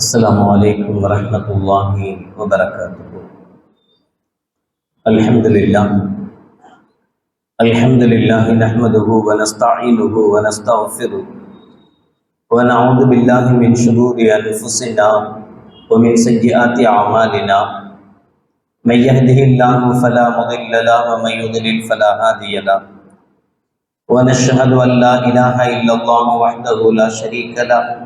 السلام عليكم ورحمة الله وبركاته الحمد لله الحمد لله نحمده ونستعينه ونستغفره ونعوذ بالله من شرور أنفسنا ومن سيئات أعمالنا من يهده الله فلا مضل له ومن يضلل فلا هادي له۔ ونشهد أن لا إله إلا الله وحده لا شريك له۔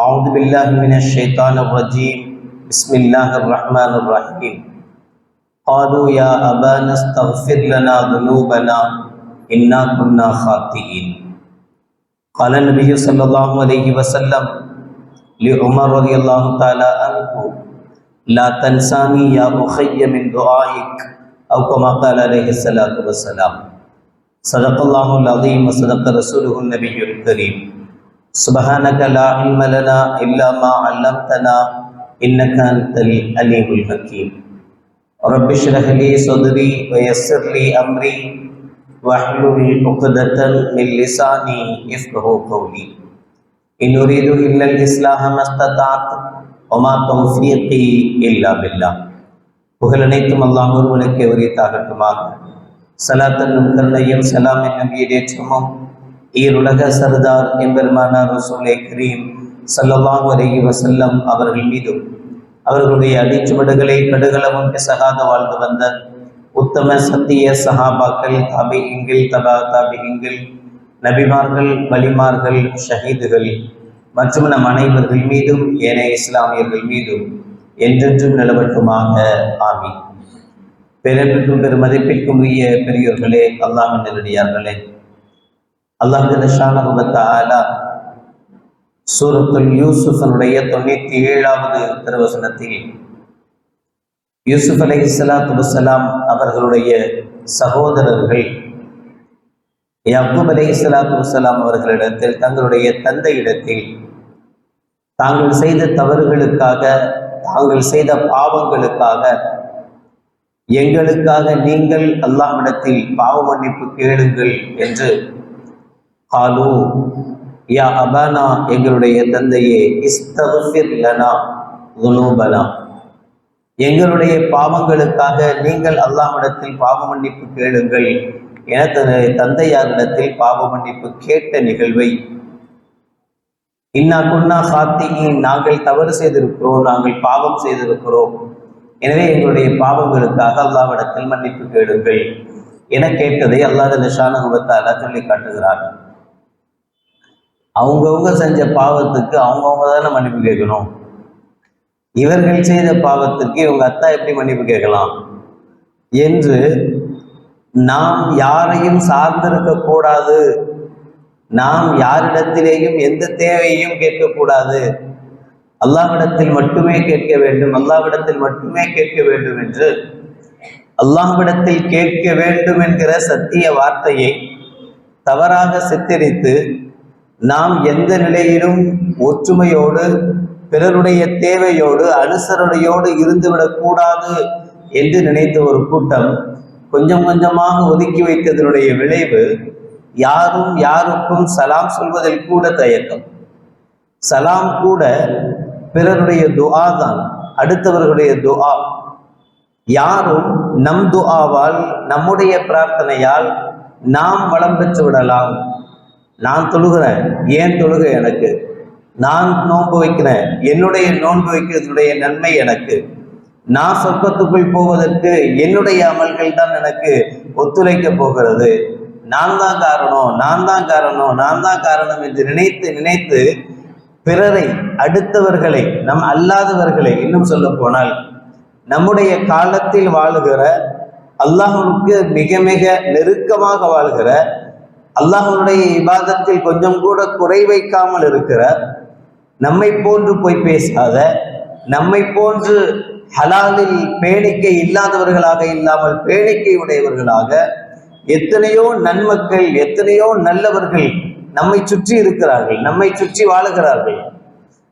أعوذ بالله من الشيطان الرجيم. بسم الله الرحمن الرحيم. قالوا يا أبانا استغفر لنا ذنوبنا إنا كنا خاطئين. قال النبي صلى الله عليه وسلم لعمر رضي الله تعالى عنه لا تنساني يا أخي من دعائك أو كما قال عليه الصلاة والسلام. صدق الله العظيم وصدق رسوله النبي الكريم. سبحانك لا علم لنا إلا ما علمتنا إنك أنت العليم الحكيم رب اشرح لي صدري ويسر لي أمري واحلل عقدة من لساني يفقه قولي إن أريد إلا الإصلاح ما استطعت وما توفيقي إلا بالله புகழ் அனைத்தும் அல்லாஹ் ஒருவனுக்கு உரித்தாகட்டுமாக சலாத்தன்னும் கருணையும் சலாம் என்னும் ஈடேற்றமும் ஈருலக சர்தார் எம்பெருமானார் ரசூலே கரீம் சல்லல்லாஹு அவர்கள் மீதும் அவர்களுடைய அடிச்சுவடுகளை கடுகளவும் பிசகாத வாழ்ந்து வந்த உத்தம சத்திய சஹாபாக்கள் தாபிகங்கள் தபா தாபிகங்கள் நபிமார்கள் வலிமார்கள் ஷஹீதுகள் மற்றும் நம் அனைவர்கள் மீதும் ஏனைய இஸ்லாமியர்கள் மீதும் என்றென்றும் நிலவட்டுமாக. ஆமி பிறப்பிற்கும் பெருமதிப்பிற்கும் உரிய பெரியோர்களே அல்லாஹ் அல்லாஹ் அல்லாஹாலா சூரத்துல் யூசுஃபனுடைய தொண்ணூத்தி ஏழாவது திருவசனத்தில் யூசுப் அலை இஸ்லாத்து வசலாம் அவர்களுடைய சகோதரர்கள் யக்கூப் அலை இஸ்லாத்து வசலாம் அவர்களிடத்தில் தங்களுடைய தந்தையிடத்தில் தாங்கள் செய்த தவறுகளுக்காக தாங்கள் செய்த பாவங்களுக்காக எங்களுக்காக நீங்கள் அல்லாஹ்விடத்தில் பாவ மன்னிப்பு கேளுங்கள் என்று காலு யா அபானா எங்களுடைய தந்தையே இஸ்தகஃபிர் லனா குனூபனா எங்களுடைய பாவங்களுக்காக நீங்கள் அல்லாஹ்விடத்தில் பாவ மன்னிப்பு கேளுங்கள். என தன்னுடைய தந்தையாரிடத்தில் பாவ மன்னிப்பு கேட்ட நிகழ்வை. இன்னா குன்னா சாத்தியின் நாங்கள் தவறு செய்திருக்கிறோம் நாங்கள் பாவம் செய்திருக்கிறோம். எனவே எங்களுடைய பாவங்களுக்காக அல்லாவிடத்தில் மன்னிப்பு கேளுங்கள். என கேட்டதை அல்லாத நிஷானுபத்தால சொல்லி காட்டுகிறார்கள் அவங்கவுங்க செஞ்ச பாவத்துக்கு அவங்கவுங்க தானே மன்னிப்பு கேட்கணும். இவர்கள் செய்த பாவத்துக்கு இவங்க அத்தா எப்படி மன்னிப்பு கேட்கலாம்? என்று நாம் யாரையும் சார்ந்திருக்க கூடாது. நாம் யாரிடத்திலேயும் எந்த தேவையையும் கேட்கக்கூடாது அல்லாவிடத்தில் மட்டுமே கேட்க வேண்டும். அல்லாஹ்விடத்தில் மட்டுமே கேட்க வேண்டும் என்று அல்லாஹ்விடத்தில் கேட்க வேண்டும் என்கிற சத்திய வார்த்தையை தவறாக சித்தரித்து நாம் எந்த நிலையிலும் ஒற்றுமையோடு பிறருடைய தேவையோடு அனுசரணையோடு இருந்துவிடக்கூடாது என்று நினைத்த ஒரு கூட்டம் கொஞ்சம் கொஞ்சமாக ஒதுக்கி வைத்ததனுடைய விளைவு யாரும் யாருக்கும் சலாம் சொல்வதில் கூட தயக்கம். சலாம் கூட பிறருடைய துஆ தான் அடுத்தவர்களுடைய துஆ. யாரும் நம் துஆவால் நம்முடைய பிரார்த்தனையால் நாம் வளம் பெற்று விடலாம். நான் தொழுகிறேன் ஏன் தொழுக எனக்கு? நான் நோன்பு வைக்கிறேன் என்னுடைய நோன்பு வைக்கிறதுடைய நன்மை எனக்கு? நான் சொர்க்கத்துக்குள் போவதற்கு என்னுடைய அமல்கள் தான் எனக்கு ஒத்துழைக்க போகிறது. நான் தான் காரணம் நான் தான் காரணம் நான் தான் காரணம் என்று நினைத்து நினைத்து பிறரை அடுத்தவர்களை நம் அல்லாதவர்களை இன்னும் சொல்ல போனால் நம்முடைய காலத்தில் வாழுகிற அல்லாஹனுக்கு மிக மிக நெருக்கமாக வாழ்கிற அல்லாஹனுடைய இபாதத்தில் கொஞ்சம் கூட குறை வைக்காமல் இருக்கிற நம்மை போன்று போய் பேசாத நம்மை போன்று ஹலாலில் பேணிக்கை இல்லாதவர்களாக இல்லாமல் பேணிக்கை உடையவர்களாக எத்தனையோ நன்மக்கள் எத்தனையோ நல்லவர்கள் நம்மை சுற்றி இருக்கிறார்கள் நம்மை சுற்றி வாழுகிறார்கள்.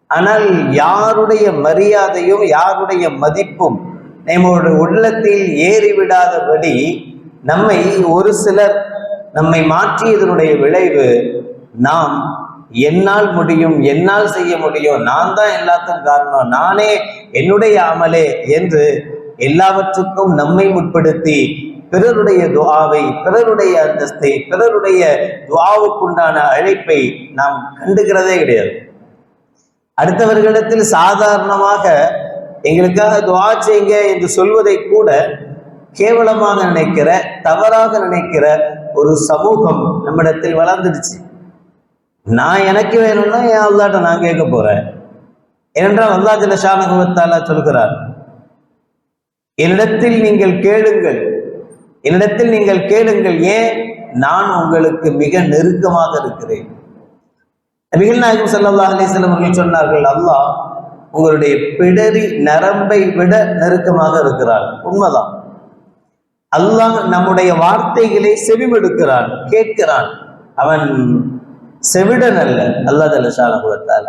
ஆனால் யாருடைய மரியாதையும் யாருடைய மதிப்பும் நம்மளுடைய உள்ளத்தில் ஏறிவிடாதபடி நம்மை ஒரு சிலர் நம்மை மாற்றியதனுடைய விளைவு நாம் என்னால் முடியும் என்னால் செய்ய முடியும் நான் தான் எல்லாத்துக்கும் காரணம் நானே என்னுடைய அமலே என்று எல்லாவற்றுக்கும் நம்மை முற்படுத்தி பிறருடைய துவாவை பிறருடைய அந்தஸ்தை பிறருடைய துவாவுக்குண்டான அழைப்பை நாம் கண்டுகிறதே கிடையாது. அடுத்தவர்களிடத்தில் சாதாரணமாக எங்களுக்காக துவா செய்யுங்க என்று சொல்வதை கூட கேவலமாக நினைக்கிற தவறாக நினைக்கிற ஒரு சமூகம் நம்மிடத்தில் வளர்ந்துடுச்சு. நான் எனக்கு வேணும்னா என் அல்லாட்ட நான் கேட்க போறேன். ஏனென்றால் அல்லா ஜல ஷானகுவத்தாலா சொல்கிறார் என்னிடத்தில் நீங்கள் கேளுங்கள் என்னிடத்தில் நீங்கள் கேளுங்கள் ஏன்? நான் உங்களுக்கு மிக நெருக்கமாக இருக்கிறேன். நபிகள் நாயகம் ஸல்லல்லாஹு அலைஹி அவர்கள் சொன்னார்கள் அல்லாஹ் உங்களுடைய பிடரி நரம்பை விட நெருக்கமாக இருக்கிறார். உண்மைதான். அல்லாஹ் நம்முடைய வார்த்தைகளை செவிமெடுக்கிறான் கேட்கிறான். அவன் செவிடன் அல்ல அல்லாஹ் ஜல்லஷானகுவத்தால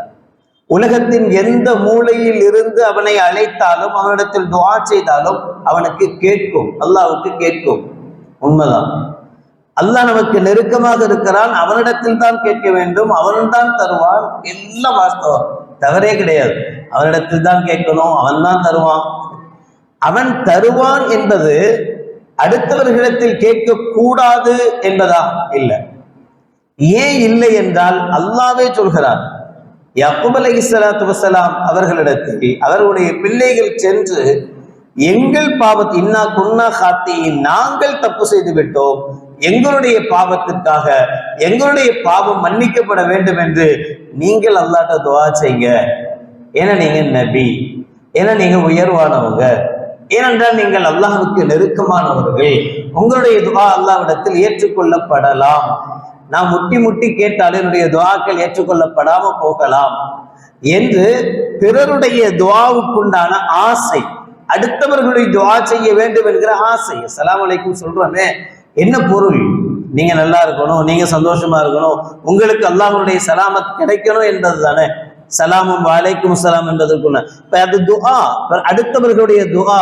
உலகத்தின் எந்த மூலையில் இருந்து அவனை அழைத்தாலும் அவனிடத்தில் துவா செய்தாலும் அவனுக்கு கேட்கும் அல்லாவுக்கு கேட்கும். உண்மைதான். அல்லாஹ் நமக்கு நெருக்கமாக இருக்கிறான் அவனிடத்தில் தான் கேட்க வேண்டும் அவன்தான் தருவான் எல்லாம் வாஸ்தவம். தவறே கிடையாது. அவனிடத்தில் தான் கேட்கணும் அவன் தான் தருவான். அவன் தருவான் என்பது அடுத்தவர்களிடத்தில் கேட்க கூடாது என்பதா? இல்லை. ஏன் இல்லை என்றால் அல்லாவே சொல்கிறார் யக்குப் அலை இஸ்லாத்து வசலாம் அவர்களிடத்தில் அவர்களுடைய பிள்ளைகள் சென்று எங்கள் பாவத் இன்னா குன்னா காத்தி நாங்கள் தப்பு செய்து விட்டோம் எங்களுடைய பாவத்திற்காக எங்களுடைய பாவம் மன்னிக்கப்பட வேண்டும் என்று நீங்கள் அல்லாட்ட துவா செய்யுங்க. ஏன்னா நீங்க நபி ஏன்னா நீங்க உயர்வானவங்க. ஏனென்றால் நீங்கள் அல்லாஹுக்கு நெருக்கமானவர்கள். உங்களுடைய துவா அல்லாவிடத்தில் ஏற்றுக்கொள்ளப்படலாம். நான் முட்டி முட்டி கேட்டால் என்னுடைய துவாக்கள் ஏற்றுக்கொள்ளப்படாம போகலாம் என்று பிறருடைய துவாவுக்குண்டான ஆசை அடுத்தவர்களுடைய துவா செய்ய வேண்டும் என்கிற ஆசை. சலாம் அலைக்கும் சொல்றோமே என்ன பொருள்? நீங்க நல்லா இருக்கணும் நீங்க சந்தோஷமா இருக்கணும் உங்களுக்கு அல்லாஹனுடைய சலாமத் கிடைக்கணும் என்பது தானே சலாமும் வாலைக்கும் சலாம் என்பதற்குள்ள. இப்ப அது துஆ. அடுத்தவர்களுடைய துஆ.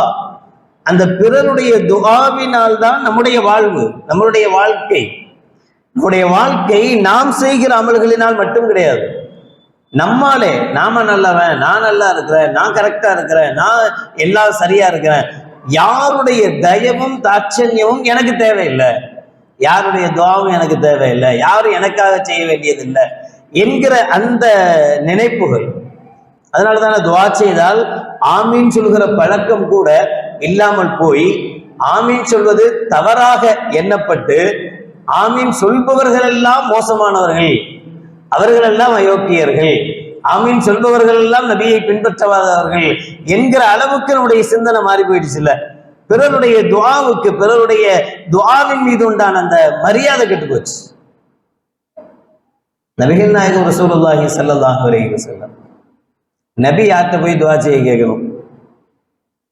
அந்த பிறருடைய துஆவினால் தான் நம்முடைய வாழ்வு நம்மளுடைய வாழ்க்கை. நம்முடைய வாழ்க்கை நாம் செய்கிற அமல்களினால் மட்டும் கிடையாது. நம்மாலே நாம நல்லவன் நான் நல்லா இருக்கிறேன் நான் கரெக்டா இருக்கிறேன் நான் எல்லாம் சரியா இருக்கிறேன். யாருடைய தயவும் தாட்சன்யமும் எனக்கு தேவையில்லை. யாருடைய துவாவும் எனக்கு தேவையில்லை. யாரும் எனக்காக செய்ய வேண்டியதில்லை. என்கிற அந்த நினைப்புகள். அதனால தானே துவா செய்தால் ஆமீன் சொல்கிற பழக்கம் கூட இல்லாமல் போய் ஆமீன் சொல்வது தவறாக எண்ணப்பட்டு ஆமீன் சொல்பவர்கள் எல்லாம் மோசமானவர்கள் அவர்கள் எல்லாம் அயோக்கியர்கள் ஆமீன் சொல்பவர்கள் எல்லாம் நபியை பின்பற்றவாதவர்கள் என்கிற அளவுக்கு நம்முடைய சிந்தனை மாறி போயிடுச்சு இல்ல. பிறருடைய துவாவுக்கு பிறருடைய துவாவின் மீது உண்டான அந்த மரியாதை கெட்டு போச்சு. நபிகள் நாயகம் ரசூலுல்லாஹி சல்லாஹ் அலைஹி செல்லம் நபி யார்கிட்ட போய் துவா செய்ய கேட்கணும்?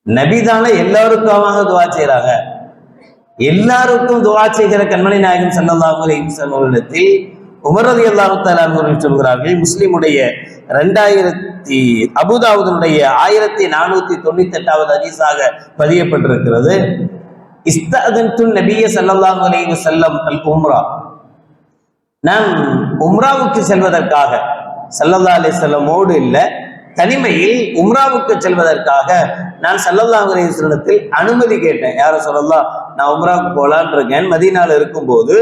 நபி தானே எல்லாருக்காக துவா செய்கிறாங்க எல்லாருக்கும் துவா செய்கிற கண்மணி நாயகம் சல்லாஹ் அலைஹி வஸல்லம் அவர்களிடத்தில் உமர் அல்லாஹு சொல்கிறார்கள் முஸ்லிமுடைய ரெண்டாயிரத்தி அபுதாவுதனுடைய ஆயிரத்தி நானூத்தி தொண்ணூத்தி எட்டாவது அதிசாக பதியப்பட்டிருக்கிறது. இஸ்தன் நபிய ஸல்லல்லாஹு அலைஹி அல் உம்ரா நான் உம்ராவுக்கு செல்வதற்காக சல்லல்லா அலி செல்லமோடு இல்லை தனிமையில் உம்ராவுக்கு செல்வதற்காக நான் சல்லல்லா அலிஸ்லத்தில் அனுமதி கேட்டேன். யாரோ சொல்லலாம் நான் உம்ராவுக்கு போகலான் இருக்கேன். மதீனால இருக்கும்போது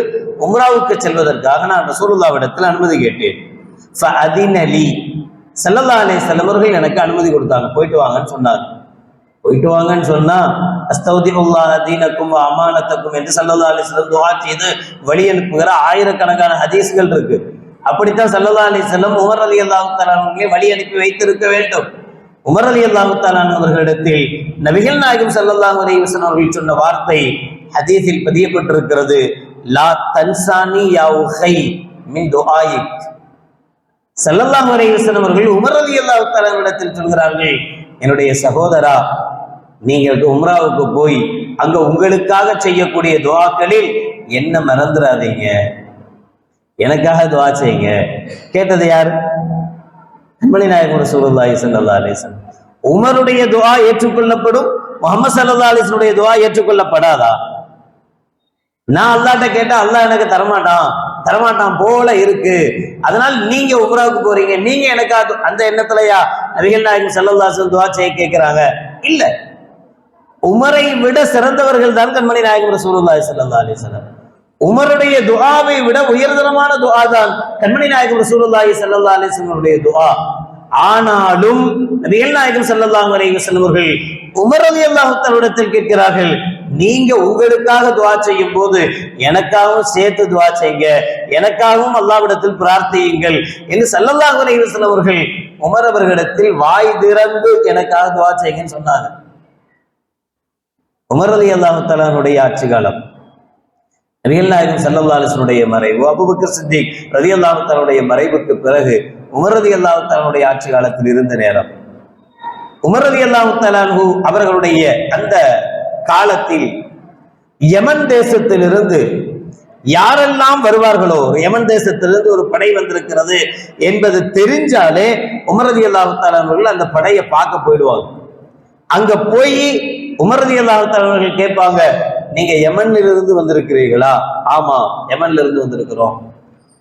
உம்ராவுக்கு செல்வதற்காக நான் ரசூலுல்லாவிடத்தில் அனுமதி கேட்டேன். அதினலி சல்லல்லா அலி செல்லவர்கள் எனக்கு அனுமதி கொடுத்தாங்க. போயிட்டு வாங்கன்னு சொன்னாங்க. போயிட்டு வாங்கன்னு சொன்னா அஸ்தௌதிமுல்லாஹ தீனக்கும் வ அமானத்தக்கும் என்று சல்லல்லா அலிஸ்லம் துவா செய்து வழி அனுப்புகிற ஆயிரக்கணக்கான ஹதீஸ்கள் இருக்கு. அப்படித்தான் சல்லல்லா அலிஸ்லம் உமர் அலி அல்லாஹாலே வழி அனுப்பி வைத்திருக்க வேண்டும். உமர் அலி அல்லாஹு அவர்களிடத்தில் நபிகள் நாயகம் சல்லல்லாஹு அலைஹி அவர்கள் சொன்ன வார்த்தை ஹதீஸில் பதியப்பட்டிருக்கிறது லா தன்சானி யா உஹை மின் துஆயிக். சல்லல்லாஹு அலைஹி வஸல்லம் அவர்கள் உமர் அலி அல்லாஹு தஆலாவிடத்தில் சொல்கிறார்கள் என்னுடைய சகோதரா நீங்கள் உம்ராவுக்கு போய் அங்க உங்களுக்காக செய்யக்கூடிய துவாக்களில் என்ன மறந்துடாதீங்க எனக்காக துவா செய்யுங்க. கேட்டது யார்? அன்பளி நாயகம் ரசூலுல்லாஹி சல்லா அலிசன் உமருடைய துவா ஏற்றுக்கொள்ளப்படும்? முகமது சல்லா அலிசனுடைய துவா ஏற்றுக்கொள்ளப்படாதா? நான் அல்லாட்ட கேட்டா அல்லாஹ் எனக்கு தரமாட்டான். தரமாட்டான் போல இருக்கு. அதனால நீங்க உமராவுக்கு போறீங்க. நீங்க எனக்காக அது- அந்த எண்ணத்துலயா? நபிகள் நாயகம் ஸல்லல்லாஹு துவா செய்ய கேட்கிறாங்க இல்லை. உமரை விட சிறந்தவர்கள் தான் கண்மணி நாயகம் ரசூலுல்லாஹி சல்லா அலைஹி உமருடைய துஆவை விட உயர்தரமான துஆ தான் கண்மணி நாயகம் ரசூலுல்லாஹி ஸல்லல்லாஹு அலைஹி வஸல்லம் துஆ. ஆனாலும் நபிகள் நாயகம் ஸல்லல்லாஹு அலைஹி வஸல்லம் அவர்கள் உமர் ரலியல்லாஹு தஆலாவிடத்தில் கேட்கிறார்கள் நீங்க உங்களுக்காக துஆ செய்யும் போது எனக்காகவும் சேர்த்து துஆ செய்யுங்க எனக்காகவும் அல்லாவிடத்தில் பிரார்த்தியுங்கள் என்று ஸல்லல்லாஹு அலைஹி வஸல்லம் அவர்கள் உமர் அவர்களிடத்தில் வாய் திறந்து எனக்காக துஆ செய்யுங்கன்னு சொன்னாங்க. உமர் அலி அல்லாஹாலுடைய ஆட்சி காலம். நபிகள் நாயகம் மறைவு அபுபக்கர் சித்திக் ரதி அல்லாஹாலுடைய மறைவுக்கு பிறகு உமர் ரதி அல்லாஹாலுடைய ஆட்சி காலத்தில் இருந்த நேரம். உமர் ரதி அல்லாஹு அவர்களுடைய அந்த காலத்தில் யமன் தேசத்திலிருந்து யாரெல்லாம் வருவார்களோ யமன் தேசத்திலிருந்து ஒரு படை வந்திருக்கிறது என்பது தெரிஞ்சாலே உமரதி ரதி அல்லாஹாலவர்கள் அந்த படையை பார்க்க போயிடுவாங்க. அங்க போய் உமரதி அல்லாத்தவர்கள் கேட்பாங்க நீங்க யமன்ல இருந்து வந்திருக்கிறீர்களா? ஆமா யமன்ல இருந்து வந்திருக்கிறோம்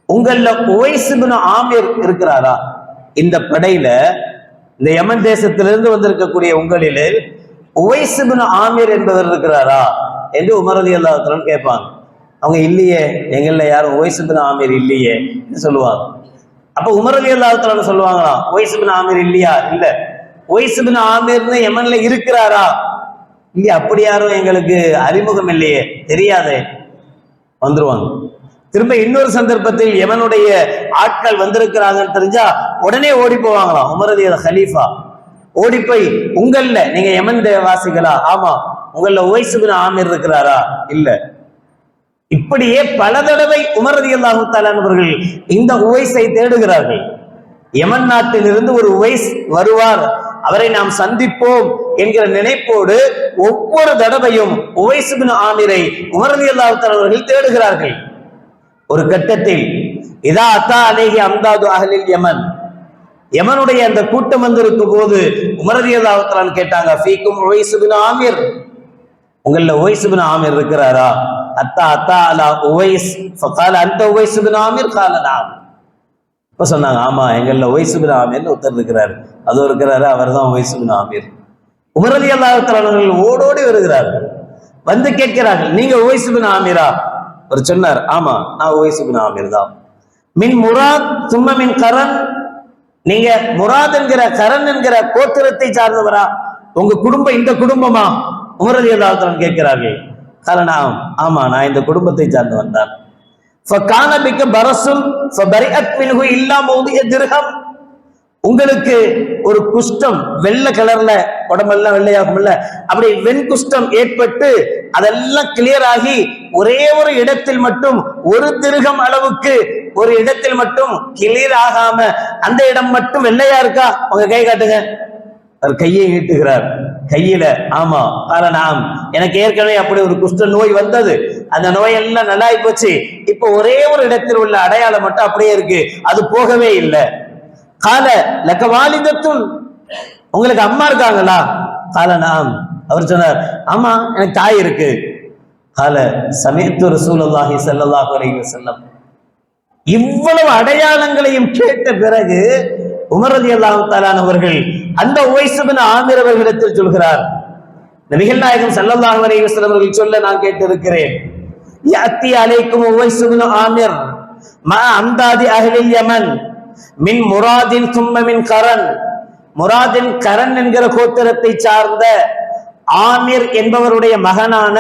உங்கள உவைசுபின் ஆமீர் இருக்கிறாரா? இந்த படையில இந்த யமன் தேசத்திலிருந்து வந்திருக்கக்கூடிய உங்களில் உவைசுபின் ஆமீர் என்பவர் இருக்கிறாரா? என்று உமரதி அல்லாத்தவர்கள் கேட்பாங்க. அவங்க இல்லையே எங்கள்ல யாரும் உவைசுபின் ஆமீர் இல்லையே என்று சொல்லுவாங்க. அப்ப உமரதி அல்லாத்தவர்கள் சொல்லுவாங்களாம் உவைசுபின் ஆமீர் இல்லையா? இல்ல. ஒய்சுபின் ஆமீர்னு யமன்ல இருக்கிறாரா? இல்லையா அப்படி யாரும் எங்களுக்கு அறிமுகம் இல்லையே தெரியாதே. வந்துருவாங்க. திரும்ப இன்னொரு சந்தர்ப்பத்தில் எவனுடைய ஆட்கள் வந்திருக்கிறாங்கன்னு தெரிஞ்சா உடனே ஓடி போவாங்களாம் உமரது ஹலீஃபா. ஓடி போய் உங்கள்ல நீங்க எமன் வாசிகளா ஆமா. உங்கள ஓய்சுபின் ஆமீர் இருக்கிறாரா? இல்ல. இப்படியே பல தடவை உமரதி அல்லாஹு அவர்கள் இந்த உவைசை தேடுகிறார்கள். யமன் நாட்டிலிருந்து ஒரு உவைஸ் வருவார். அவரை நாம் சந்திப்போம் என்கிற நினைப்போடு ஒவ்வொரு தடவையும் உவைசுபின் ஆமிரை உமரதி அல்லாஹர்கள் தேடுகிறார்கள். ஒரு கட்டத்தில் இதா அத்தா அலேஹி அம்தாது அகலில் யமன். யமனுடைய அந்த கூட்டம் வந்திருக்கும் போது உமரதி கேட்டாங்க ஃபீக்கும் உவைசுபின் ஆமிர். உங்களில் உவைசுபின் ஆமிர் இருக்கிறாரா? அத்தா அத்தா அலா உவைஸ். ஃபகால அந்த உவைசுபின் ஆமிர்? கால இப்போ சொன்னாங்க ஆமாம் எங்களில் ஒய்சுபின் ஆமீர்னு ஒருத்தர் இருக்கிறார். அது இருக்கிறாரு அவர் தான் ஒய்சுபின் ஆமீர். உமரலி அல்லாஹர்கள் ஓடோடி வருகிறார்கள். வந்து கேட்கிறார்கள் நீங்க ஒய்சுபின் ஆமீரா? அவர் சொன்னார் ஆமா நான் ஒய்சுபின் ஆமீர் தான் மின் முராத் சும்மா மின் கரண் நீங்க முராத் என்கிற கரண் என்கிற கோத்திரத்தை சார்ந்தவரா? உங்க குடும்பம் இந்த குடும்பமா? உமரலி அல்லாஹன் கேட்கிறார்கள் கரணாம் ஆமா நான் இந்த குடும்பத்தை சார்ந்தவன் தான். உங்களுக்கு ஒரு குஷ்டம் வெள்ளை கலர்ல உடம்பெல்லாம் வெள்ளையாகும்ல அப்படி வெண்குஷ்டம் ஏற்பட்டு அதெல்லாம் கிளியர் ஆகி ஒரே ஒரு இடத்தில் மட்டும் ஒரு திருகம் அளவுக்கு ஒரு இடத்தில் மட்டும் கிளியர் ஆகாம அந்த இடம் மட்டும் வெள்ளையா இருக்கா? உங்க கை காட்டுங்க. அவர் கையை நீட்டுகிறார். கையில ஆமா நாம். எனக்கு ஏற்கனவே அப்படி ஒரு குஷ்ட நோய் வந்தது. அந்த நோயெல்லாம் நல்லாயி போச்சு. இப்ப ஒரே ஒரு இடத்தில் உள்ள அடையாளம் மட்டும் அப்படியே இருக்கு. அது போகவே இல்லை. கால லக்கவாலிதத்துள். உங்களுக்கு அம்மா இருக்காங்களா? கால நாம். அவர் சொன்னார் ஆமா எனக்கு தாய் இருக்கு. கால சமயத்து ரசூலுல்லாஹி ஸல்லல்லாஹு அலைஹி செல்லம் இவ்வளவு அடையாளங்களையும் கேட்ட பிறகு உமர் அலி அல்லாஹாலான் அவர்கள் அந்த உவைசுபின் ஆமீர் அவர்களிடத்தில் சொல்கிறார். நபிகள் நாயகம் ஸல்லல்லாஹு அலைஹி அவர்கள் சொல்ல நான் கேட்டிருக்கிறேன். யாத்தி அலைக்கும் உவைசுபின் ஆமீர் மா அந்தாதி அஹ்லில் யமன் மின் முராதின் தும்ம மின் கரன். முராதின் கரன் என்கிற கோத்திரத்தை சார்ந்த ஆமிர் என்பவருடைய மகனான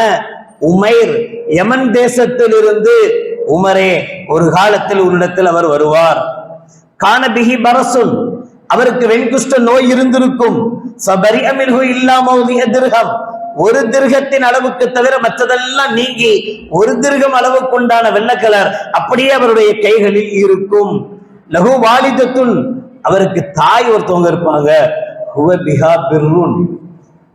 உமைர் யமன் தேசத்தில் இருந்து உமரே ஒரு காலத்தில் உன்னிடத்தில் அவர் வருவார். கானபிஹி பரசுன். அவருக்கு வெண்குஷ்ட நோய் இருந்திருக்கும். சபரி அமில்ஹு இல்லாமௌதிய திருகம் ஒரு திருகத்தின் அளவுக்கு தவிர மற்றதெல்லாம் நீங்கி ஒரு திருகம் அளவுக்குண்டான வெள்ளக்கலர் அப்படியே அவருடைய கைகளில் இருக்கும். லகு வாலிதத்துன். அவருக்கு தாய் ஒருத்தவங்க இருப்பாங்க. ஹுவ பிஹா பிர்ருன்.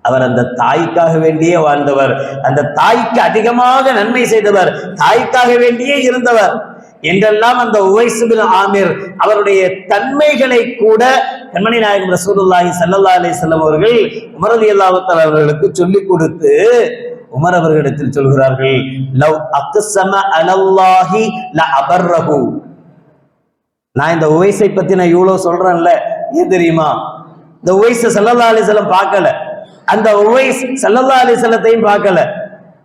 அவர் அந்த தாய்க்காக வேண்டியே வாழ்ந்தவர். அந்த தாய்க்கு அதிகமாக நன்மை செய்தவர். தாய்க்காக வேண்டியே இருந்தவர். என்றெல்லாம் அந்த உவைசுபில் ஆமீர் அவருடைய தன்மைகளை கூட கண்மணி நாயகம் ரசூலுல்லாஹி ஸல்லல்லாஹு அலி செல்லம் அவர்கள் உமர் ரலியல்லாஹு அவர்களுக்கு சொல்லிக் கொடுத்து உமர் அவர்களிடத்தில் சொல்கிறார்கள் லவ் அக்ஸம அலல்லாஹி ல அபர்ரஹு நான் இந்த உவைசை பத்தி நான் இவ்வளவு சொல்றேன்ல ஏன் தெரியுமா? இந்த உவைஸ சல்லல்லா அலிசல்லம் பார்க்கல. அந்த உவைஸ் சல்லல்லா அலிசல்லத்தையும் பார்க்கல.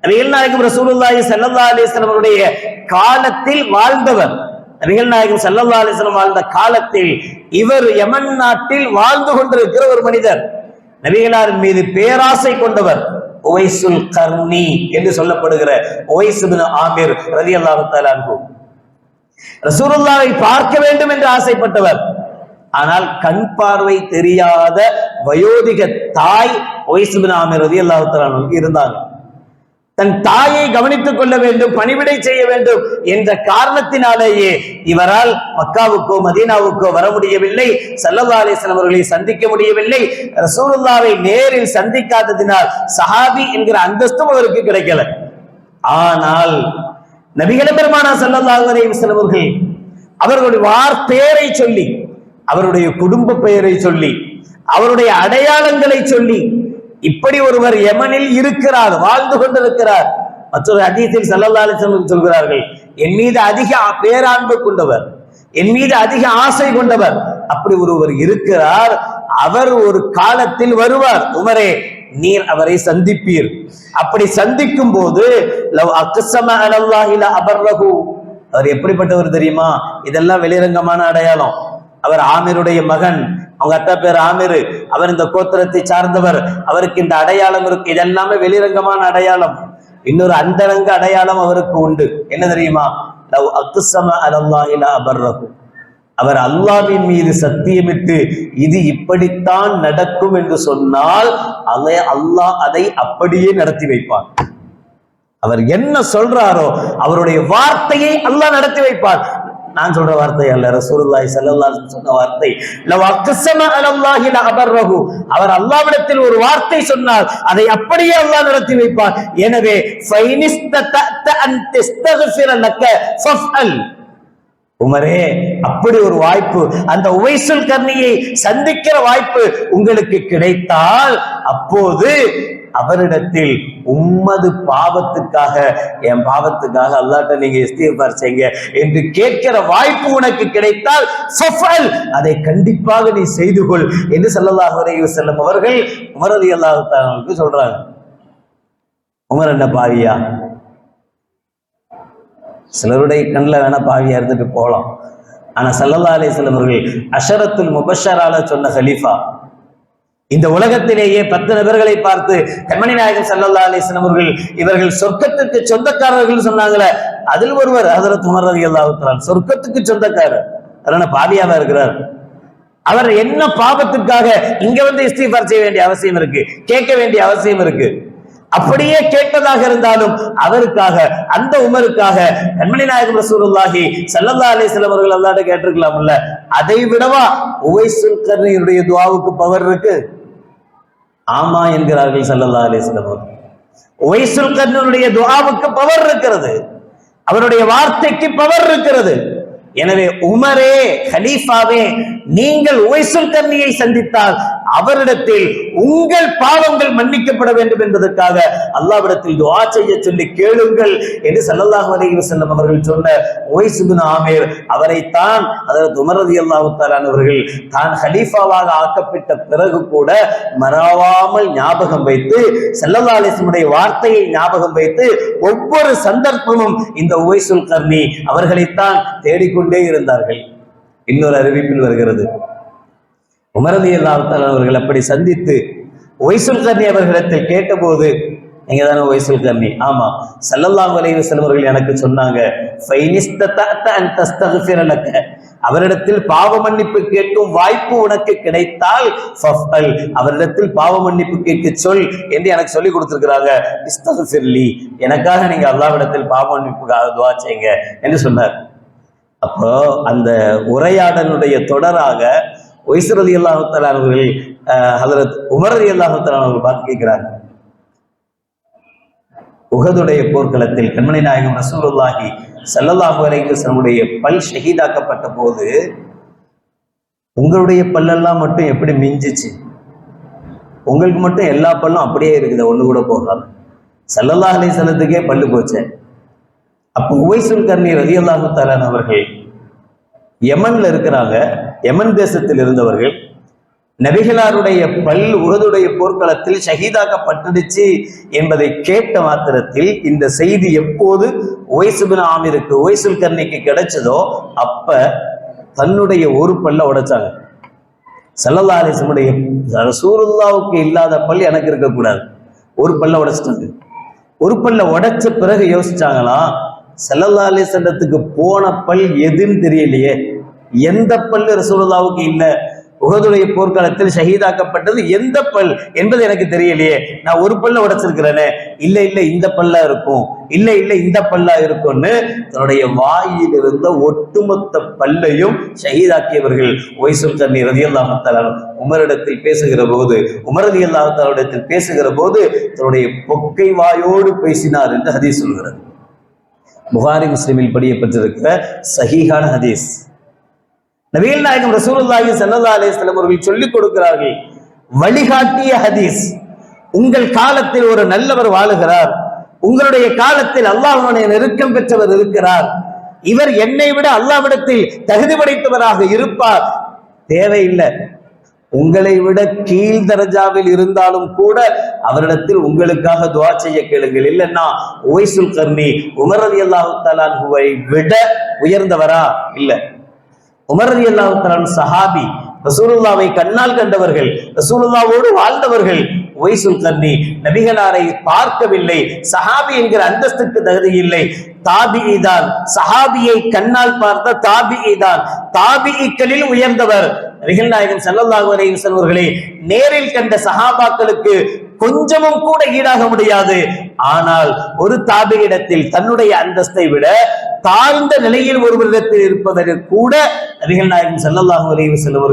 நபிகள் நாயகம் ரசூலுல்லாஹி சல்லல்லா அலிஸ்லம் அவருடைய காலத்தில் வாழ்ந்தவர். நபிகள் நாயகம் சல்லல்லா அலிஸ்லம் வாழ்ந்த காலத்தில் இவர் யமன் நாட்டில் வாழ்ந்து கொண்டிருக்கிற ஒரு மனிதர். நபிகளாரின் மீது பேராசை கொண்டவர். ஒய்சுல் கர்ணி என்று சொல்லப்படுகிற உவைசுபின் ஆமீர் ரதி அல்லாஹு தாலான்கு ரசூலுல்லாவை பார்க்க வேண்டும் என்று ஆசைப்பட்டவர். ஆனால் கண் பார்வை தெரியாத வயோதிக தாய் ஒய்சுபின் ஆமீர் ரதி அல்லாஹு இருந்தாங்க. தன் தாயை கவனித்துக் கொள்ள வேண்டும் பணிவிடை செய்ய வேண்டும் என்ற காரணத்தினாலேயே இவரால் மக்காவுக்கோ மதீனாவுக்கோ வர முடியவில்லை. சல்லல்லா அலிஸ்லாம் அவர்களை சந்திக்க முடியவில்லை. ரசூலுல்லாவை நேரில் சந்திக்காததினால் சஹாபி என்கிற அந்தஸ்தும் அவருக்கு கிடைக்கல. ஆனால் நபிகள பெருமானா சல்லல்லாஹு அலைஹி அவர்கள் அவர்களுடைய வார்த்தையரை சொல்லி அவருடைய குடும்ப பெயரை சொல்லி அவருடைய அடையாளங்களை சொல்லி இப்படி ஒருவர் யமனில் இருக்கிறார் வாழ்ந்து கொண்டிருக்கிறார். மற்றொரு அதீத்தில் சல்லல்லா சொல்கிறார்கள் என் மீது அதிக பேராண்பு கொண்டவர் என் மீது அதிக ஆசை கொண்டவர். அப்படி ஒருவர் இருக்கிறார் அவர் ஒரு காலத்தில் வருவார். உமரே நீர் அவரை சந்திப்பீர். அப்படி சந்திக்கும் போது லவ் அலல்லாஹில அவர் எப்படிப்பட்டவர் தெரியுமா? இதெல்லாம் வெளிரங்கமான அடையாளம். அவர் ஆமீருடைய மகன். அவங்க அத்தா பேர் ஆமீர். அவர் இந்த கோத்திரத்தை சார்ந்தவர். அவருக்கு இந்த அடையாளம் இருக்கு. இதெல்லாமே வெளிரங்கமான அடையாளம். இன்னொரு அந்தரங்க அடையாளம் அவருக்கு உண்டு. என்ன தெரியுமா? லவ் அக்குசம அலல்லாஹில அபர்ரகு அவர் அல்லாவின் மீது சத்தியமிட்டு இது இப்படித்தான் நடக்கும் என்று சொன்னால் அதை அல்லாஹ் அதை அப்படியே நடத்தி வைப்பான் அவர் என்ன சொல்றாரோ அவருடைய வார்த்தையை அல்லாஹ் நடத்தி வைப்பார். நான் சொல்ற வார்த்தை அல்ல. ரசூலுல்லாஹி ஸல்லல்லாஹு அலைஹி சொன்ன வார்த்தை. லவ் அக்ஸம அலல்லாஹி லஅபர்ரஹு. அவர் அல்லாஹ்விடத்தில் ஒரு வார்த்தை சொன்னால் அதை அப்படியே அல்லாஹ் நடத்தி வைப்பார். எனவே ஃபைனிஸ்தத அன் தஸ்தக்ஃபிர லக ஃபஃல் உமரே அப்படி ஒரு வாய்ப்பு அந்த உவைசல் கர்ணியை சந்திக்கிற வாய்ப்பு உங்களுக்கு கிடைத்தால் அப்போது அவரிடத்தில் உம்மது பாவத்துக்காக என் பாவத்துக்காக அல்லாட்ட நீங்க இஸ்திஃபார் செய்யுங்க என்று கேட்கிற வாய்ப்பு உனக்கு கிடைத்தால் சஃபல் அதை கண்டிப்பாக நீ செய்து கொள் என்று ஸல்லல்லாஹு அலைஹி செல்லும் அவர்கள் உமரதி ரலியல்லாஹு சொல்றாங்க. உமர் என்ன பாவியா? சிலருடைய கண்ணில் வேணால் பாவியாக இருந்துட்டு போகலாம். ஆனால் சல்லல்லா அலிஸ்லம் அவர்கள் அஷரத்துல் முபஷரால சொன்ன ஹலீஃபா இந்த உலகத்திலேயே பத்து நபர்களை பார்த்து கண்மணி நாயகம் சல்லல்லா அலிஸ்லம் அவர்கள் இவர்கள் சொர்க்கத்துக்கு சொந்தக்காரர்கள் சொன்னாங்களே அதில் ஒருவர் ஹசரத் உமர் ரதி அல்லாஹுத்தலான் சொர்க்கத்துக்கு சொந்தக்காரர். அதனால பாவியாவா இருக்கிறார்? அவர் என்ன பாபத்துக்காக இங்க வந்து இஸ்திஃபார் செய்ய வேண்டிய அவசியம் இருக்கு? கேட்க வேண்டிய அவசியம் இருக்கு? அப்படியே கேட்டதாக இருந்தாலும் அவருக்காக அந்த உமருக்காக கண்மணி நாயகம் ரசூலுல்லாஹி சல்லல்லா அலைஹி வஸல்லம் அவர்கள் அல்லாஹ்ட்ட கேட்டிருக்கலாம்ல. அதை விடவா உவைசுல் கர்ணியுடைய துவாவுக்கு பவர் இருக்கு? ஆமா என்கிறார்கள் சல்லல்லா அலைஹி வஸல்லம் அவர்கள். உவைசுல் கர்ணனுடைய துவாவுக்கு பவர் இருக்கிறது. அவருடைய வார்த்தைக்கு பவர் இருக்கிறது. எனவே உமரே ஹலீஃபாவே நீங்கள் உவைசுல் கர்ணியை சந்தித்தால் அவரிடத்தில் உங்கள் பாவங்கள் மன்னிக்கப்பட வேண்டும் என்பதற்காக அல்லாவிடத்தில் துவா செய்ய சொல்லி கேளுங்கள் என்று ஸல்லல்லாஹு அலைஹி வஸல்லம் அவர்கள் சொன்ன உவைஸ் இப்னு ஆமீர் அவரைத்தான் அதாவது உமர் ரலியல்லாஹு தஆலா அவர்கள் தான் ஹலீஃபாவாக ஆக்கப்பட்ட பிறகு கூட மறவாமல் ஞாபகம் வைத்து செல்லல்லா அலிஸ்முடைய வார்த்தையை ஞாபகம் வைத்து ஒவ்வொரு சந்தர்ப்பமும் இந்த உவைசுல் கர்ணி அவர்களைத்தான் தேடிக்கொண்டே இருந்தார்கள். இன்னொரு அறிவிப்பில் வருகிறது. உமரதி அல்லாத்தால் அவர்கள் அப்படி சந்தித்து ஒய்சுல் கர்ணி அவர்களிடத்தில் கேட்டபோது நீங்க தானே ஒய்சுல் கர்ணி ஆமா. சல்லல்லாஹு அலைஹி வஸல்லம் அவர்கள் எனக்கு சொன்னாங்க அவரிடத்தில் பாவ மன்னிப்பு கேட்கும் வாய்ப்பு உனக்கு கிடைத்தால் அவரிடத்தில் பாவ மன்னிப்பு கேட்க சொல் என்று எனக்கு சொல்லி கொடுத்திருக்கிறாங்க. இஸ்தக்ஃபிர்லி எனக்காக நீங்க அல்லாவிடத்தில் பாவ மன்னிப்புக்காக துவா செய்யுங்க என்று சொன்னார். அப்போ அந்த உரையாடலுடைய தொடராக ஒய்சர் அலி அல்லாஹுத்தலான் அவர்கள் ஹதரத் உமர் அலி அல்லாஹுத்தலான் அவர்கள் பார்த்து கேட்கிறாங்க உகதுடைய போர்க்களத்தில் கண்மணி நாயகம் ரசூலுல்லாஹி சல்லல்லாஹு அலைஹி பல் ஷஹீதாக்கப்பட்ட போது உங்களுடைய பல்லெல்லாம் மட்டும் எப்படி மிஞ்சிச்சு? உங்களுக்கு மட்டும் எல்லா பல்லும் அப்படியே இருக்குது ஒண்ணு கூட போகாது. ஸல்லல்லாஹு அலை வஸல்லத்துக்கே பல்லு போச்சேன் அப்போ உவைசுல் கர்ணி ரலியல்லாஹு தாலான் அவர்கள் யமன்ல இருக்கிறாங்க யமன் தேசத்தில் இருந்தவர்கள் நபிகளாருடைய பல் உகதுடைய போர்க்களத்தில் ஷஹீதாக்கப்பட்டுடுச்சு என்பதை கேட்ட மாத்திரத்தில் இந்த செய்தி எப்போது ஒய்சுபின் ஆமிருக்கு ஒய்சுல் கர்ணிக்கு கிடைச்சதோ அப்ப தன்னுடைய ஒரு பல்ல உடைச்சாங்க. சல்லல்லா அலிசமுடைய சூருல்லாவுக்கு இல்லாத பல் எனக்கு இருக்கக்கூடாது ஒரு பல்ல உடைச்சிட்டாங்க. ஒரு பல்ல உடைச்ச பிறகு யோசிச்சாங்களா சல்லல்லா அலிசண்டத்துக்கு போன பல் எதுன்னு தெரியலையே. எந்த பல்லு ரசூலுல்லாவுக்கு இல்லை? உகதுடைய போர்க்காலத்தில் ஷஹீதாக்கப்பட்டது எந்த பல் என்பது எனக்கு தெரியலையே. நான் ஒரு பல்ல உடைச்சிருக்கிறேனே. இல்லை இல்லை இந்த பல்லா இருக்கும். இல்லை இல்லை இந்த பல்லா இருக்கும்னு தன்னுடைய வாயில் இருந்த ஒட்டுமொத்த பல்லையும் ஷஹீதாக்கியவர்கள் ஒய்சும் தண்ணி ரதி அல்லாஹத்தாலும் உமரிடத்தில் பேசுகிற போது உமரதி ரதி பேசுகிற போது தன்னுடைய பொக்கை வாயோடு பேசினார் என்று ஹதீஸ் சொல்கிறது. புகாரி முஸ்லிமில் படியப்பட்டிருக்கிற சஹீஹான ஹதீஸ். நவீல் நாயகம் ரசூலுல்லாஹி ஸல்லல்லாஹு அலைஹி வஸல்லம் அவர்கள் சொல்லிக் கொடுக்கிறார்கள். வழிகாட்டிய ஹதீஸ் உங்கள் காலத்தில் ஒரு நல்லவர் வாழுகிறார். உங்களுடைய காலத்தில் அல்லாஹ்வுடைய நெருக்கம் பெற்றவர் இருக்கிறார். இவர் என்னை விட அல்லாஹ்விடத்தில் தகுதி படைத்தவராக இருப்பார். தேவையில்லை. உங்களை விட கீழ் தரஜாவில் இருந்தாலும் கூட அவரிடத்தில் உங்களுக்காக துவா செய்ய கேளுங்கள். இல்லைன்னா ஒய்சுல் கர்ணி உமர் அலி அல்லாஹு விட உயர்ந்தவரா? இல்லை. உமர் அலி சஹாபி ரசூலுல்லாவை கண்ணால் கண்டவர்கள் ரசூலுல்லாவோடு வாழ்ந்தவர்கள் ஒய்சுல் கர்ணி நபிகளாரை பார்க்கவில்லை சஹாபி என்கிற அந்தஸ்துக்கு தகுதி இல்லை. தாபிஇ தான் சஹாபியை கண்ணால் பார்த்த தாபிஇ தான் தாபிஇக்களில் உயர்ந்தவர். நபிகள் நாயகம் ஸல்லல்லாஹு அலைஹி செல்வர்களே நேரில் கண்ட சஹாபாக்களுக்கு கொஞ்சமும் கூட ஈடாக முடியாது. ஆனால் ஒரு தாபியிடத்தில் தன்னுடைய அந்தஸ்தை விட தாழ்ந்த நிலையில் ஒருவரிடத்தில் இருப்பதற்கு கூட நபிகள் நாயகம் ஸல்லல்லாஹு அலைஹி வஸல்லம்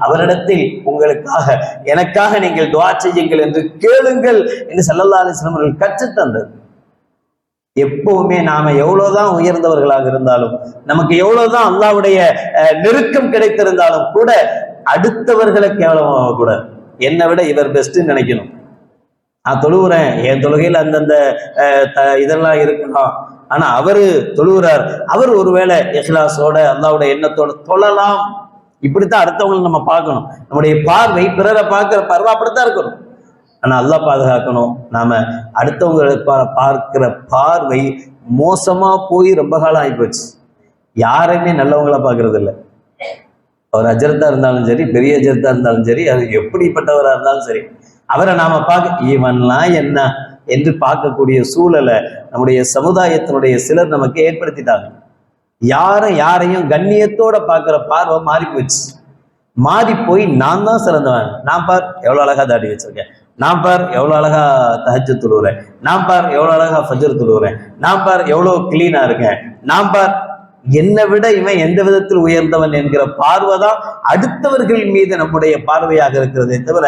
அவரிடத்தில் உங்களுக்காக எனக்காக நீங்கள் துவா செய்யுங்கள் என்று கேளுங்கள் என்று ஸல்லல்லாஹு அலைஹி வஸல்லம் தந்தது எப்பவுமே நாம எவ்வளவுதான் உயர்ந்தவர்களாக இருந்தாலும் நமக்கு எவ்வளவுதான் அல்லாவுடைய அஹ், நெருக்கம் கிடைத்திருந்தாலும் கூட அடுத்தவர்களை கேவலமாக கூட என்னை விட இவர் பெஸ்ட்னு நினைக்கணும். நான் தொழுகிறேன் என் தொழுகையில் அந்தந்த அஹ், த- இதெல்லாம் இருக்கலாம் ஆனா அவரு தொழுகிறார். அவர் ஒருவேளை இஹ்லாஸோட அல்லாவோட எண்ணத்தோட தொழலாம். இப்படித்தான் அடுத்தவங்களை நம்ம பார்க்கணும். நம்முடைய பார்வை பிறரை பார்க்கிற பார்வை அப்படித்தான் இருக்கணும். ஆனா அல்லாஹ் பாதுகாக்கணும். நாம அடுத்தவங்களை பா- பார்க்கிற பார்வை மோசமா போய் ரொம்ப காலம் ஆகிப்போச்சு யாரையுமே நல்லவங்களா பாக்குறது இல்லை அவர் அஜரத்தா இருந்தாலும் சரி பெரிய அஜரத்தா இருந்தாலும் சரி அது எப்படிப்பட்டவரா இருந்தாலும் சரி அவரை நாம பார்க்க இவன்லாம் என்ன? என்று பார்க்கக்கூடிய சூழலை நம்முடைய சமுதாயத்தினுடைய சிலர் நமக்கு ஏற்படுத்திட்டாங்க. யாரும் யாரையும் கண்ணியத்தோட பார்க்கிற பார்வை மாறி போச்சு மாறி போய் நான் தான் சிறந்தவன். நான் பார் எவ்வளவு அழகா தாடி வச்சிருக்கேன். நான் பார் எவ்வளவு அழகா தகச்சு துழுவுறேன். நான் பார் எவ்வளவு அழகா ஃபஜர் துழுவுறேன். நான் பார் எவ்வளவு கிளீனா இருக்கேன். நான் பார் என்னை விட இவன் எந்த விதத்தில் உயர்ந்தவன் என்கிற பார்வை தான் அடுத்தவர்கள் மீது நம்முடைய பார்வையாக இருக்கிறதே தவிர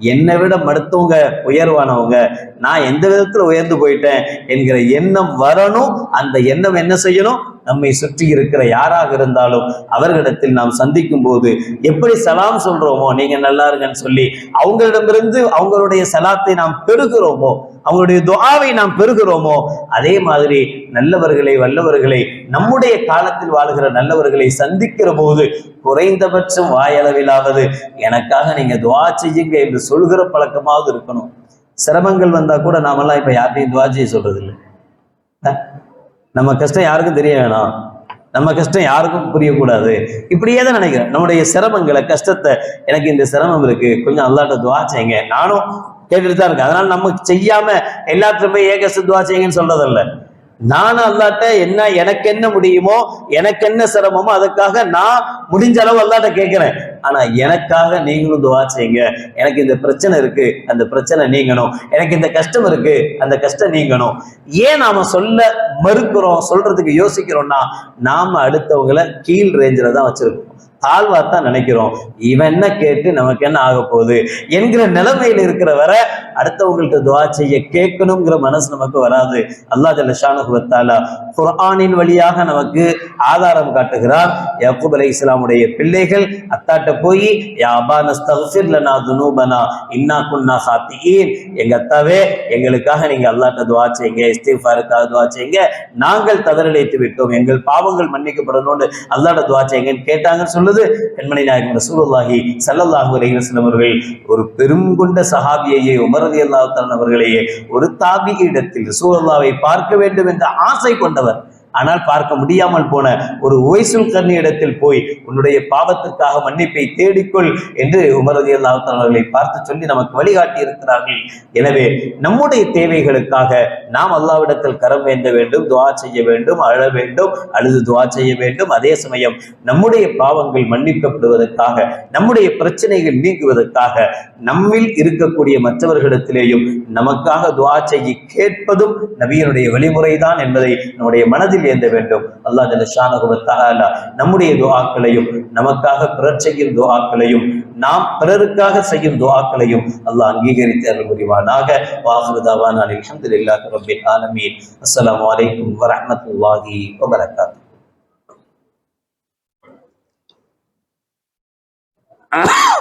என்னை விட மடுத்தவங்க உயர்வானவங்க. நான் எந்த விதத்துல உயர்ந்து போயிட்டேன் என்கிற எண்ணம் வரணும். அந்த எண்ணம் என்ன செய்யணும்? நம்மை சுற்றி இருக்கிற யாராக இருந்தாலும் அவர்களிடத்தில் நாம் சந்திக்கும் போது எப்படி சலாம் சொல்றோமோ நீங்க நல்லா இருங்கன்னு சொல்லி அவங்களிடமிருந்து அவங்களுடைய சலாத்தை நாம் பெறுகிறோமோ அவங்களுடைய துவாவை நாம் பெறுகிறோமோ அதே மாதிரி நல்லவர்களை வல்லவர்களை நம்முடைய காலத்தில் வாழ்கிற நல்லவர்களை சந்திக்கிற போது குறைந்தபட்சம் வாயளவிலாவது எனக்காக நீங்க துவா செய்யுங்க என்று சொல்கிற பழக்கமாவது இருக்கணும். சிரமங்கள் வந்தா கூட நாமெல்லாம் இப்ப யார்ட்டையும் துவா செய்ய சொல்றது இல்லை நம்ம கஷ்டம் யாருக்கும் தெரிய வேணாம். நம்ம கஷ்டம் யாருக்கும் புரியக்கூடாது. இப்படியே தான் நினைக்கிறேன். நம்முடைய சிரமங்களை கஷ்டத்தை எனக்கு இந்த சிரமம் இருக்கு. கொஞ்சம் அல்லாட்ட துவா செய்யுங்க. நானும் கேட்டுட்டு தான் இருக்கேன் அதனால நம்ம செய்யாம எல்லாத்துலயும் போய் ஏக சித்துவா செய்யுங்கன்னு சொல்றதில்ல. நான் அல்லாட்ட என்ன எனக்கு என்ன முடியுமோ எனக்கு என்ன சிரமமோ அதுக்காக நான் முடிஞ்ச அளவு அல்லாட்ட கேட்கிறேன். ஆனா எனக்காக நீங்களும் துவா செய்யுங்க. எனக்கு இந்த பிரச்சனை இருக்கு அந்த பிரச்சனை நீங்கணும். எனக்கு இந்த கஷ்டம் இருக்கு அந்த கஷ்டம் நீங்கணும். ஏன் நாம சொல்ல மறுக்கிறோம் சொல்றதுக்கு யோசிக்கிறோம்னா நாம அடுத்தவங்களை கீழ் ரேஞ்சில தான் வச்சிருக்கோம். தாழ்வா தான் நினைக்கிறோம். இவன் என்ன கேட்டு நமக்கு என்ன ஆக போகுது என்கிற நிலைமையில இருக்கிற வர அடுத்தவங்கள்ட்ட துவா செய்ய கேட்கணுங்கிற மனசு நமக்கு வராது. அல்லா ஜல்ல ஷானுகுவத்தாலா குர்ஆனின் வழியாக நமக்கு ஆதாரம் காட்டுகிறார். யாக்கூப் அலை இஸ்லாமுடைய பிள்ளைகள் அத்தாட்ட போய் யாபா நஸ்தஃபிர் துனூபனா இன்னா குன்னா ஹாத்தியின் எங்க அத்தாவே எங்களுக்காக நீங்க அல்லாட்ட துவா செய்யுங்க இஸ்திஃபாருக்காக துவா செய்யுங்க நாங்கள் தவறிழைத்து விட்டோம் எங்கள் பாவங்கள் மன்னிக்கப்படணும்னு அல்லாட்ட துவா செய்யுங்கன்னு கேட்டாங்கன்னு சொல்லுது பெண்மணி நாயகம் ரசூலுல்லாஹி ஸல்லல்லாஹு அலைஹி அவர்கள் ஒரு பெரும் கொண்ட சஹாபியையே உமரதி ரலியல்லாஹு அவர்களையே ஒரு தாபி இடத்தில் ரசூலுல்லாவை பார்க்க வேண்டும் என்ற ஆசை கொண்டவர் ஆனால் பார்க்க முடியாமல் போன ஒரு ஒய்சுல் கர்ணி இடத்தில் போய் உன்னுடைய பாவத்திற்காக மன்னிப்பை தேடிக்கொள் என்று உமரதி அவர்களை பார்த்து சொல்லி நமக்கு வழிகாட்டி இருக்கிறார்கள். எனவே நம்முடைய தேவைகளுக்காக நாம் அல்லாவிடத்தில் கரம் வேண்ட வேண்டும் துவா செய்ய வேண்டும் அழ வேண்டும் அழுது துவா செய்ய வேண்டும். அதே சமயம் நம்முடைய பாவங்கள் மன்னிக்கப்படுவதற்காக நம்முடைய பிரச்சனைகள் நீங்குவதற்காக நம்மில் இருக்கக்கூடிய மற்றவர்களிடத்திலேயும் நமக்காக துவா செய்ய கேட்பதும் நபியனுடைய வழிமுறைதான் என்பதை நம்முடைய மனதில் ஏந்த வேண்டும். அல்லாஹ் ஜல்லஷானகுவத்தாலா நம்முடைய துவாக்களையும் நமக்காக பிறர் செய்யும் துவாக்களையும் நாம் பிறருக்காக செய்யும் துவாக்களையும் அல்லாஹ் அங்கீகரித்து அருள் புரிவானாக. வாஹிருதாவான் அல்ஹம்துலில்லாஹி ரப்பில் ஆலமீன். அஸ்ஸலாமு வரமத்துல்லாஹி வரஹ்மத்துல்லாஹி Ah!